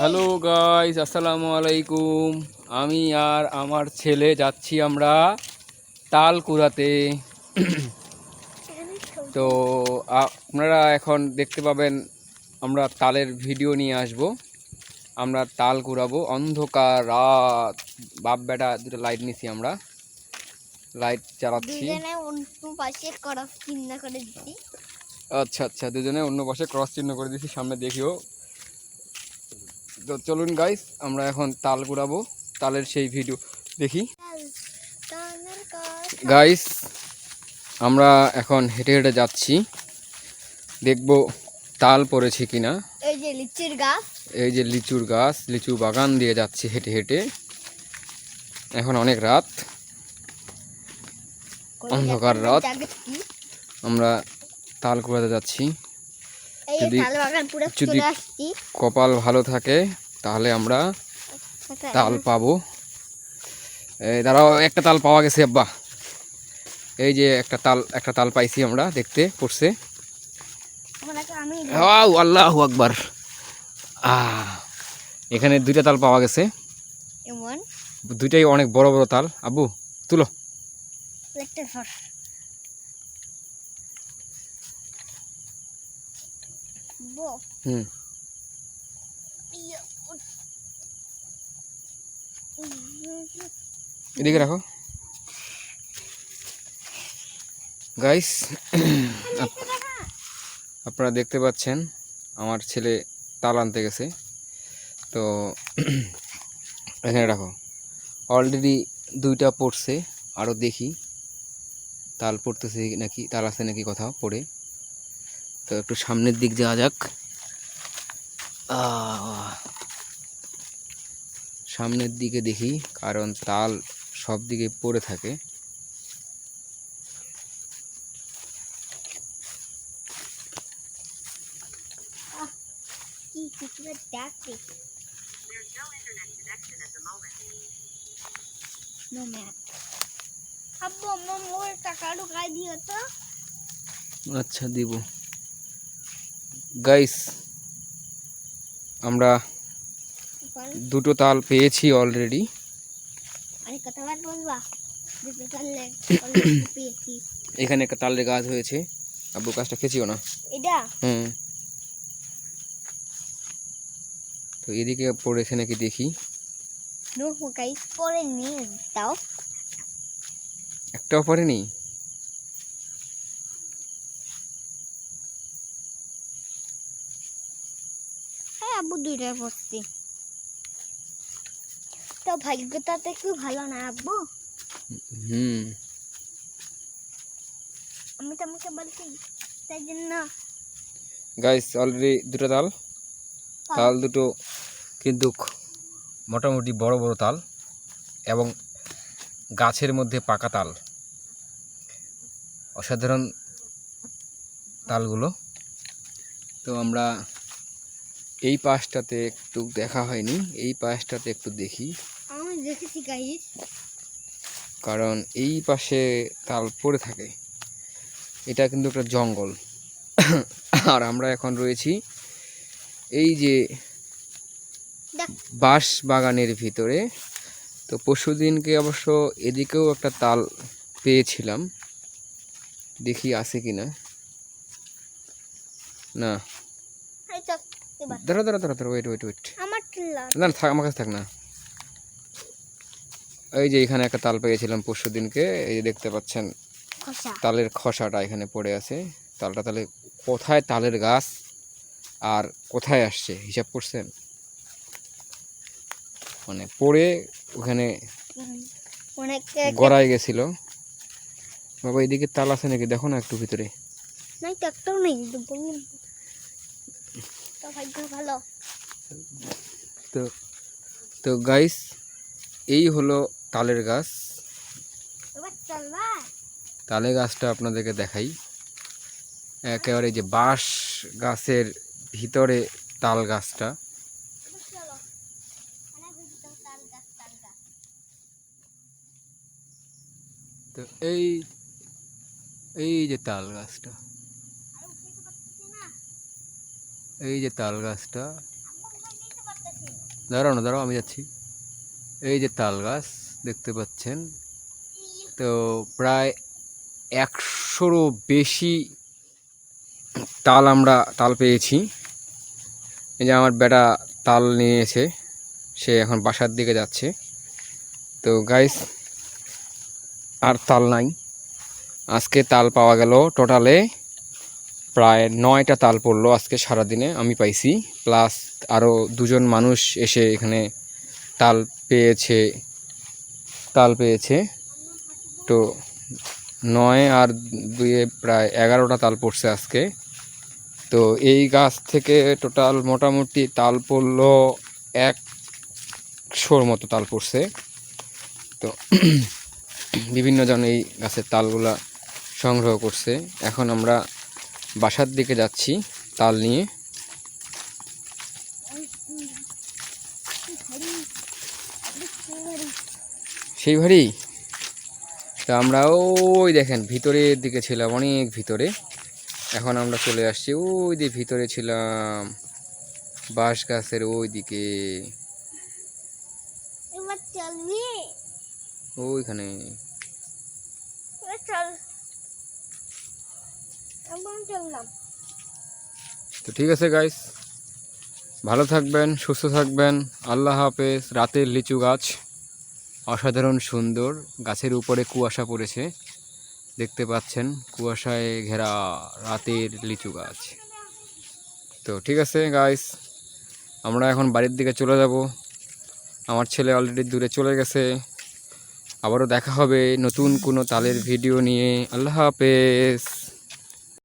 Hello guys আসসালামু আলাইকুম। আমি আর আমার ছেলে যাচ্ছি আমরা তাল কুড়াতে তো আপনারা এখন দেখতে পাবেন আমরা তালের ভিডিও নিয়ে আসব। আমরা তাল কুড়াবো অন্ধকার রাত। বাপ বেটা দুটো লাইট নিছি আমরা। লাইট চালাচ্ছি। আচ্ছা আচ্ছা দুজনে অন্য পাশে ক্রস চিহ্ন করে দিছি সামনে দেখিও। তো চলুন গাইস আমরা এখন তাল কুড়াবো তালের সেই ভিডিও দেখি। গাইস আমরা এখন হেঁটে হেঁটে যাচ্ছি। দেখব তাল পড়েছে কিনা। এই যে লিচির গাছ। এই যে লিচুর গাছ লিচু বাগান দিয়ে যাচ্ছি হেঁটে হেঁটে। এখন অনেক রাত। অন্ধকার রাত। আমরা তাল কুড়াতে যাচ্ছি। যদি- যদি- কপাল ভালো থাকে তাহলে আমরা তাল পাবো। এই দাঁড়াও একটা তাল পাওয়া গেছে আব্বা। এই যে একটা তাল একটা তাল পাইছি আমরা দেখতে পড়ছে। আল্লাহ আকবার। আহ এখানে দুইটা তাল পাওয়া গেছে। দুইটাই অনেক বড় বড় তাল। আব্বু তুলো একটা ধর বো হুম ইয়ে, এদিকে রাখো। গাইস আপনারা দেখতে পাচ্ছেন আমার ছেলে তাল আনতে গেছে। তো এখানে রাখো। অলরেডি দুইটা পড়ছে আরও দেখি। তাল পড়তেছে নাকি তাল আছে নাকি কোথাও পড়ে। তো একটু সামনের দিক যাওয়া যাক। সামনের দিকে দেখি কারণ তাল সব দিকে পড়ে থাকে। আব্বু আমার দিও তো। আচ্ছা দিব। গাইস আমরা দুটো তাল পেয়েছি অলরেডি এখানে একটা তালের গাছ হয়েছে। আব্বু গাছটা খেয়েছিও না? হুম। তো এদিকে পড়েছে নাকি দেখি। একটাও পড়েনি? আব্বু দুইটা পড়ছি। তো ভাগ্যটা তো একটু ভালো না আব্বু? হুম। আমি তো আমাকে বলছি তাই জন্য গাইস অলরেডি দুটো তাল। তাল দুটো কিন্তু মোটামুটি বড় বড় তাল এবং গাছের মধ্যে পাকা তাল। অসাধারণ তালগুলো। তো আমরা এই পাশটাতে একটু দেখা হয়নি এই পাশটাতে একটু দেখি। আমি দেখেছি গাইস কারণ এই পাশে তাল পড়ে থাকে। এটা কিন্তু একটা জঙ্গল। আর আমরা এখন রয়েছি এই যে বাঁশ বাগানের ভিতরে। তো পরশু দিনকে অবশ্য এদিকেও একটা তাল পেয়েছিলাম। দেখি আছে কি না না। দাঁড়া দাঁড়া দাঁড়া দাঁড়া ওয়েট ওয়েট ওয়েট না থাক আমার কাছে থাক না। এই যে এখানে একটা তাল পেয়েছিলাম পরশু দিনকে এই যে দেখতে পাচ্ছেন তালের খসাটা এখানে পড়ে আছে। তালটা তাহলে কোথায় তালের গাছ আর কোথায় আসছে? হিসাব করছেন? মানে পড়ে ওখানে গড়াই গেছিল। বাবা এদিকে তাল আছে নাকি? দেখো না একটু ভিতরে। নাই একটাও নেই তো বললাম তো ভাগ্য ভালো। তো তো গাইস এই হলো তালের গাছ। তালে গাছটা আপনাদেরকে দেখাই। একেবারে যে বাঁশ গাছের ভিতরে তাল গাছটা। তো এই এই যে তাল গাছটা আর উঠাইতে পারতেছি না এই যে তাল গাছটা। দাঁড়াও না, দাঁড়াও, আমি যাচ্ছি। এই যে তাল গাছ, দেখতে পাচ্ছেন? তো প্রায় একশোরও বেশি তাল আমরা, তাল পেয়েছি। এই যে আমার বেটা তাল নিয়েছে, সে এখন বাসার দিকে যাচ্ছে। তো গাইস আর তাল নাই। আজকে তাল পাওয়া গেল টোটালে প্রায় নয়টা তাল পড়ল আজকে সারাদিনে আমি পাইছি। প্লাস আরও দুজন মানুষ এসে এখানে তাল পেয়েছে তাল পেয়েছে। তো নয় আর দুয়ে প্রায় এগারোটা তাল পড়ছে আজকে। তো এই গাছ থেকে টোটাল মোটামুটি তাল পড়ল একশোর মতো তাল পড়ছে। তো বিভিন্ন জন এই গাছের তালগুলা সংগ্রহ করছে। এখন আমরা বাসার দিকে যাচ্ছি তাল নিয়ে। সেই ভারী তো আমরা ওই দেখেন ভিতরের দিকে ছিলাম অনেক ভিতরে। এখন আমরা চলে আসছি ওই যে ভিতরে ছিলাম বাঁশ গাছের ওই দিকে। ওইখানে। চল। তো ঠিক আছে গাইস ভালো থাকবেন, সুস্থ থাকবেন, আল্লাহ হাফেজ, রাতের লিচু গাছ অসাধারণ সুন্দর, গাছের উপরে কুয়াশা পড়েছে, দেখতে পাচ্ছেন কুয়াশায় ঘেরা রাতের লিচু গাছ। তো ঠিক আছে গাইস আমরা এখন বাড়ির দিকে চলে যাব। আমার ছেলে অলরেডি দূরে চলে গেছে। আবারও দেখা হবে নতুন কোনো তালের ভিডিও নিয়ে। আল্লাহ হাফেজ।